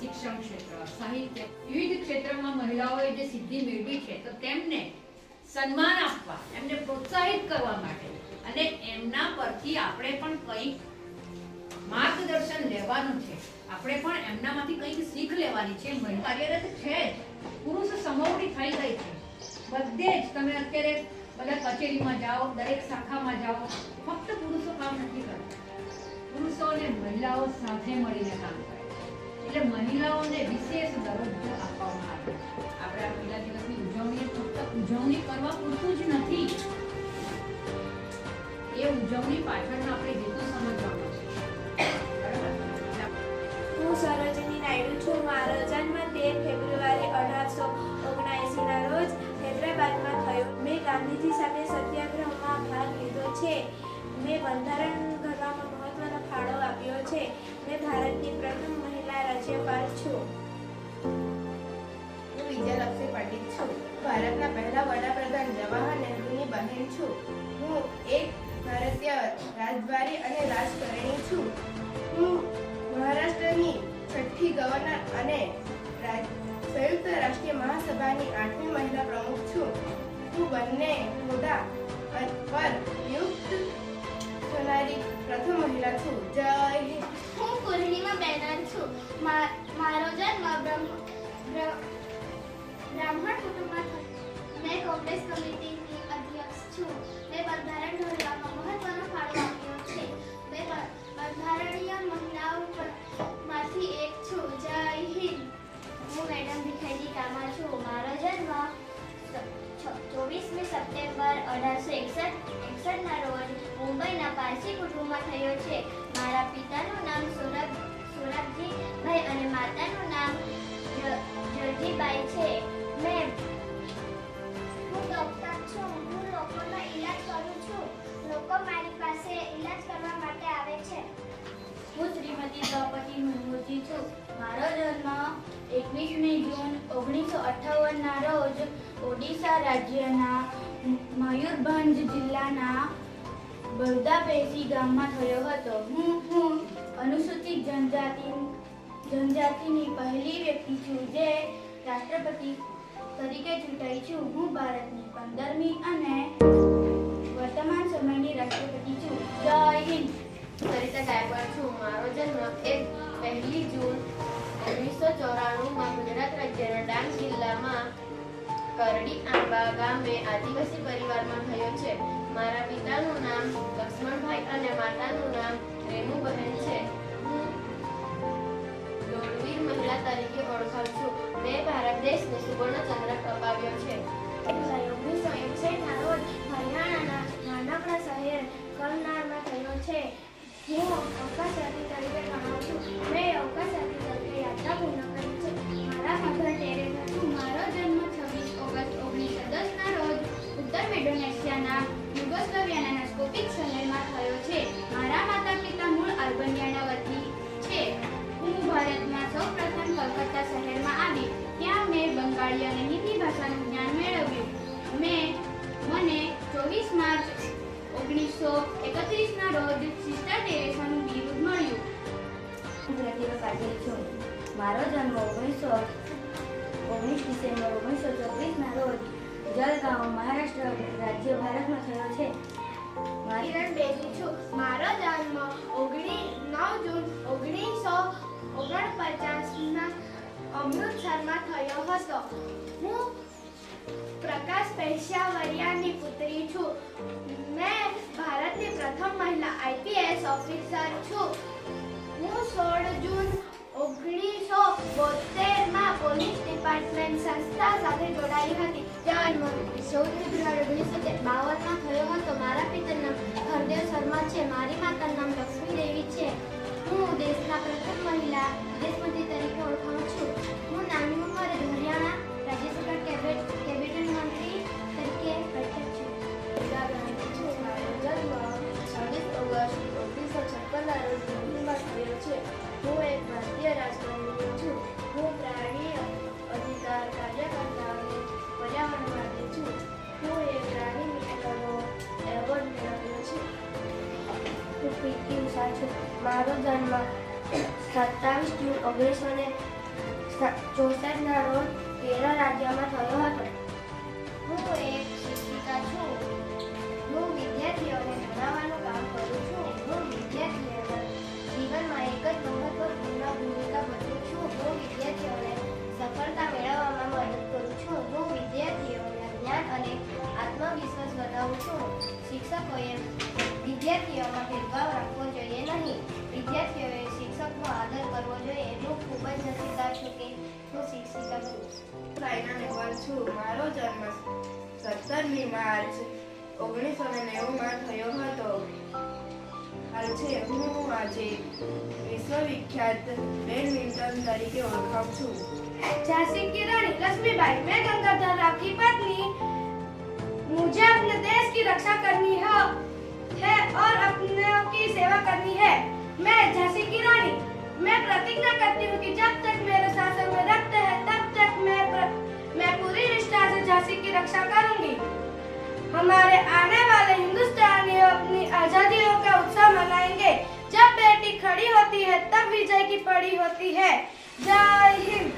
શિક્ષણ ક્ષેત્ર, સાહિત્ય. વિવિધ ક્ષેત્રમાં મહિલાઓએ જે સિદ્ધિ મેળવી છે, તો તેમને સન્માન આપવા, એમને પ્રોત્સાહિત કરવા માટે અને એમના પરથી આપણે પણ કંઈક માર્ગદર્શન લેવાનું છે. આપણે પણ એમનામાંથી કંઈક શીખ લેવાની છે મહિલા કાર્યરત છે. પુરુષ સમવડી થઈ ગઈ છે. બધે જ તમે અત્યારે બધા કચેરીમાં જાઓ, દરેક શાખામાં જાઓ, ફક્ત પુરુષો કામ નથી કરતા. પુરુષો અને મહિલાઓ સાથે મળીને કામ કરે એટલે મહિલાઓને વિશેષ દરજ્જો આપવામાં આવે. આપણે આ મહિલા દિવસની ઉજવણી ફક્ત ઉજવણી કરવા પૂરતું જ નથી. એ ઉજવણી પાછળનો આપણે બંધારણ ઘડવામાં મહત્વનો ફાળો આપ્યો છે મેં ભારતની પ્રથમ મહિલા રાજ્યપાલ છું. હું વિજયલક્ષ્મી પંડિત છું. ભારતના પહેલા વડાપ્રધાન જવાહર નહેરુની બહેન છું. હું એક ભારતીય રાજદ્વારી અને રાજકારણી છું. હું મહારાષ્ટ્રની છઠ્ઠી ગવર્નર અને સંયુક્ત રાષ્ટ્રીય મહાસભાની આઠમી મહિલા પ્રમુખ છું. હું બંને હોદ્દા પર નિયુક્ત પ્રથમ મહિલા છું. જય હું પૂર્ણિમા બેનર છું. મારો જન્મ બ્રહ્મ બ્રાહ્મણ કુટુંબમાં મેં કોંગ્રેસ કમિટીની છે. મેં હું ડોક્ટર છું. હું લોકોનો ઈલાજ કરું છું. લોકો મારી પાસે ઈલાજ કરવા માટે આવે છે. હું શ્રીમતી દ્રૌપદી મુર્મુજી છું. મારો જન્મ એકવીસમી જૂન ઓગણીસો અઠ્ઠાવનના રોજ ઓડિશા રાજ્યના મયુરભંજ જિલ્લાના બરદાપેસી ગામમાં થયો હતો. હું હું અનુસૂચિત જનજાતિ, જનજાતિની પહેલી વ્યક્તિ છું જે રાષ્ટ્રપતિ તરીકે ચૂંટાઈ છું. હું ભારતની પંદરમી અને વર્તમાન સમયની રાષ્ટ્રપતિ છું. જય હિન્દ. સરિતા ગાયકવાડ છું. મારો જન્મ એક પહેલી જૂન ઓગણીસો ચોરાણુંમાં ગુજરાત રાજ્યના ડાંગ જિલ્લામાં કરડી આંબા ગામે આદિવાસી પરિવારમાં થયો છે. મારા પિતાનું નામ લક્ષ્મણભાઈ અને માતાનું નામ રેણુબહેન છે. હું અવકાશયાત્રી તરીકે ગણાવું ઓગણીસો એકત્રીસના રોજ સિસ્ટર ટેરેસાનું બિરુદ મળ્યું મારો જન્મ ઓગણીસો ઓગણીસ ડિસેમ્બર ઓગણીસો ચોત્રીસના રોજ જલગાંવ મહારાષ્ટ્ર રાજ્ય ભારતમાં થયો છે. કિરણ બેદી છું. મારો જન્મ ઓગણી નવ જૂન ઓગણીસો ઓગણપચાસના અમૃતસરમાં થયો હતો. હું પ્રકાશ પૈશાવરિયાની પુત્રી છું. પ્રથમ મહિલા આઈપીએસ ઓફિસર છું. હું સોળ જૂન ઓગણીસો બોતેરમાં પોલીસ ડિપાર્ટમેન્ટ સંસ્થા સાથે જોડાઈ હતી. જન્મ ચૌદ ફેબ્રુઆરી ઓગણીસો બાવનમાં થયો હતો. મારા પિતાનું નામ હરદેવ શર્મા છે. મારી માતાનું નામ લક્ષ્મી દેવી છે. હું દેશના પ્રથમ મહિલા, વિદેશમંત્રી તરીકે ઓળખાઉં છું. પીટી ઉષા છું. મારો જન્મ સત્તાવીસ જૂન ઓગણીસો ને ચોસઠના રોજ કેરળ રાજ્યમાં થયો હતો. હું એક શિક્ષિકા છું. હું વિદ્યાર્થીઓને ભણાવવાનું કામ કરું છું. હું વિદ્યાર્થીઓના જીવનમાં એક જ મહત્વપૂર્ણ છું સાયના નેહવાલ છું મારો જન્મ સત્તરમી માર્ચ ઓગણીસો ને નેવુંમાં થયો હતો હાલ છે હું આજે વિશ્વવિખ્યાત બેડમિન્ટન તરીકે ઓળખાવ છું झांसी की रानी लक्ष्मीबाई मैं गंगाधर राव की पत्नी मुझे अपने देश की रक्षा करनी है है और अपने रक्षा करूंगी हमारे आने वाले हिंदुस्तानी अपनी आजादियों का उत्सव मनाएंगे जब बेटी खड़ी होती है तब विजय की पड़ी होती है जय हिंद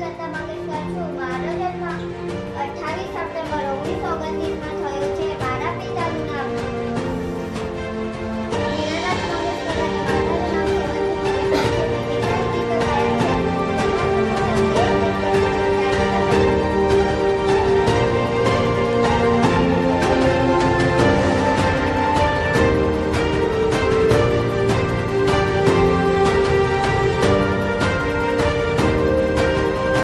लता मंगेशकर છું મારો જન્મ 28 સપ્ટેમ્બર